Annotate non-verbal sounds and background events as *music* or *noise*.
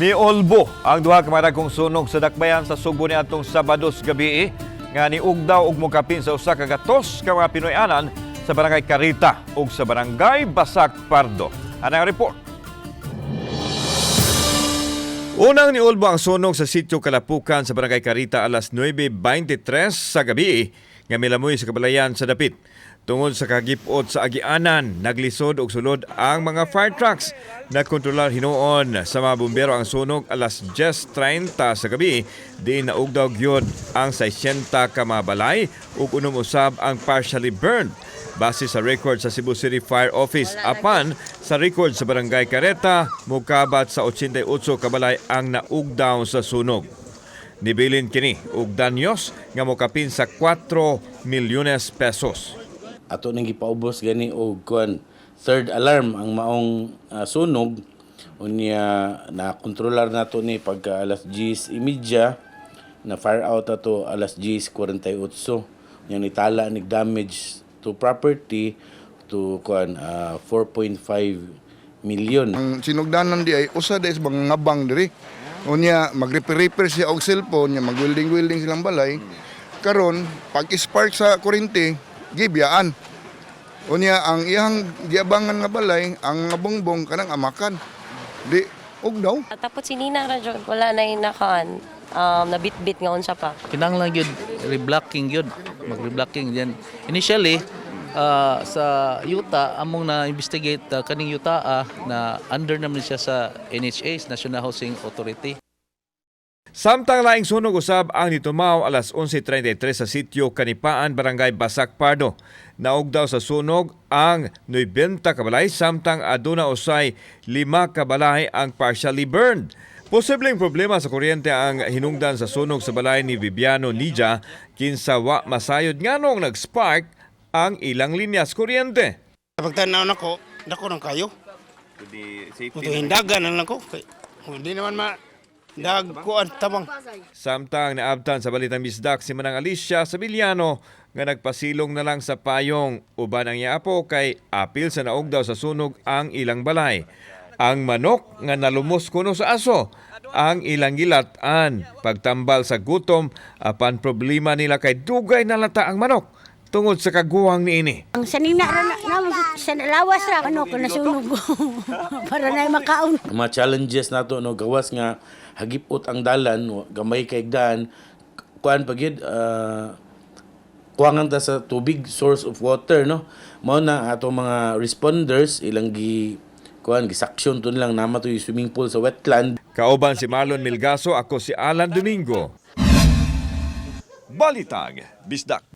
Ni Olbo ang duha ka madagkong sunog sa dakbayan sa Subo ni atong Sabados gabi nga ni ugdaw og mukapin sa usa ka gatos ka mga Pinoyanan sa barangay Carita ug sa barangay Basak Pardo. Anang report. Unang ni Olbo ang sunog sa sitio Kalapukan sa barangay Carita alas 9.23 sa gabi nga milamoy sa kabalayan sa dapit. Tungod sa kagipot sa agianan, naglisod og sulod ang mga fire trucks. Nagkontrolar hinuon sa mga bumbero ang sunog alas 10.30 sa gabi. Di naugdaw gyud ang 60 ka mga balay ug unom usab ang partially burned. Base sa record sa Cebu City Fire Office, apan sa record sa Barangay Careta, mukabat sa 88 kabalay ang naugdaw sa sunog. Nibilin kini og danyos nga mokapin sa 4 milyones pesos. Ato nang gipaubos gani og kuan third alarm ang maong ah, sunog unya na kontrolar nato ni pagka alas 10:30 na fire out ato alas 10:48 yang nitala nig damage to property to kuan ah, 4.5 million Ang sinugdanan di ay usa des bang ngabang diri. Unya magrepair-repair siya og cellphone, nya mag-welding-welding silang balay. Karon pag spark sa kuryente, gibiyaan. Unya ang iyang giabangan nga balay, ang nga bongbong kanang amakan. Di ugdaw. Tapos si Nina ra jud wala na yung nakaan. Um, nabitbit nga unsa pa. kinahanglan yun reblocking yun mag-reblocking yan initially ah, sa yuta among na investigate ah, kaning yuta ah, na under naman siya sa NHA National Housing Authority Samtang laing sunog usab ang nitumaw alas 11.33 sa sitio Kanipaan, Barangay Basak Pardo. Naugdaw sa sunog ang 90 kabalay samtang aduna usay 5 kabalay ang partially burned. Posibleng problema sa kuryente ang hinungdan sa sunog sa balay ni Viviano Nija kinsa wa masayod nganong nag-spark ang ilang linyas kuryente. Pagtanaw na ko, dako nang kayo. Kundi hindagan na lang ko. Kay, hindi naman ma dag ko ang tabang. Samtang naabtan sa balitang misdak si Manang Alicia Sabiliano nga nagpasilong na lang sa payong uban ang iapo kay apil sa naog daw sa sunog ang ilang balay. Ang manok nga nalumos kuno sa aso ang ilang gilatan pagtambal sa gutom apan problema nila kay dugay na lata ang manok tungod sa kaguwang niini. Ang sanina ra na, na sa lawas ra ano ko nasunog *laughs* para na makaon. Mga challenges nato no gawas nga hagipot ang dalan gamay kay daan kuan pagid uh, kuwangan ta sa tubig source of water no mao na ato mga responders ilang gi kuan gisaksyon to nilang nama to yung swimming pool sa wetland Kauban si Marlon Milgaso, ako si Alan Domingo. Balitag, Bisdak.